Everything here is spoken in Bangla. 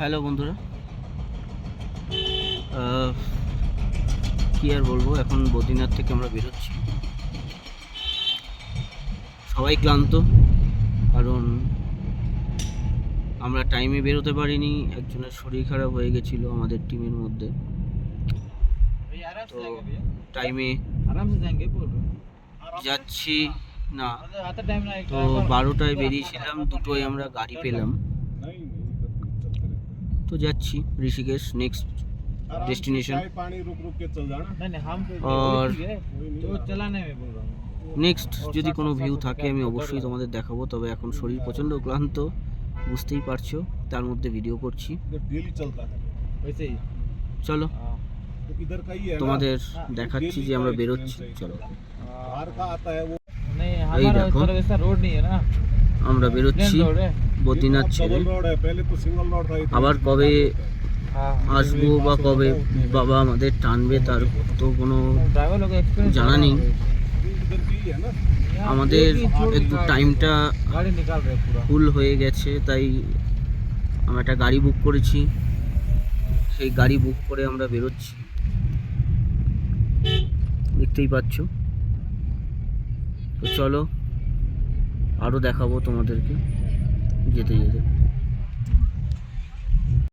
হ্যালো বন্ধুরা। কি আর বলব এখন বদ্রীনাথ থেকে আমরা বেরোচ্ছি। সবাই ক্লান্ত কারণ আমরা টাইমে বেরোতে পারিনি একজনের শরীর খারাপ হয়ে গেছিল আমাদের টিমের মধ্যে। তো টাইমে যাচ্ছি না। তো বারোটায় বেরিয়েছিলাম দুটোয় আমরা গাড়ি পেলাম। তো যাচ্ছি ঋষিকেশ নেক্সট डेस्टिनेशन पानी रुक रुक के चल जाना नहीं नहीं हम तो और- ठीक है, तो चलाने में बोल रहा हूँ নেক্সট যদি কোনো ভিউ থাকে আমি অবশ্যই তোমাদের দেখাবো তবে এখন শরীর প্রচণ্ড ক্লান্ত বুঝতেই পারছো তার মধ্যে ভিডিও করছি डेली चलता है वैसे ही চলো हाँ। तो इधर का ही है ना তোমাদের দেখাচ্ছি যে আমরা বেরোচ্ছি চলো बाहर का आता है वो আমরা বেরোচ্ছি বদ্রীনাথ ছেড়ে। আবার কবে আসব বা কবে বাবা আমাদের টানবে তার তো কোনো জানা নেই। আমাদের একটু টাইমটা ফুল হয়ে গেছে তাই আমরা একটা গাড়ি বুক করেছি। সেই গাড়ি বুক করে আমরা বেরোচ্ছি। দেখতেই পাচ্ছ। তো চলো আরও দেখাবো তোমাদেরকে। যেতে যেতে।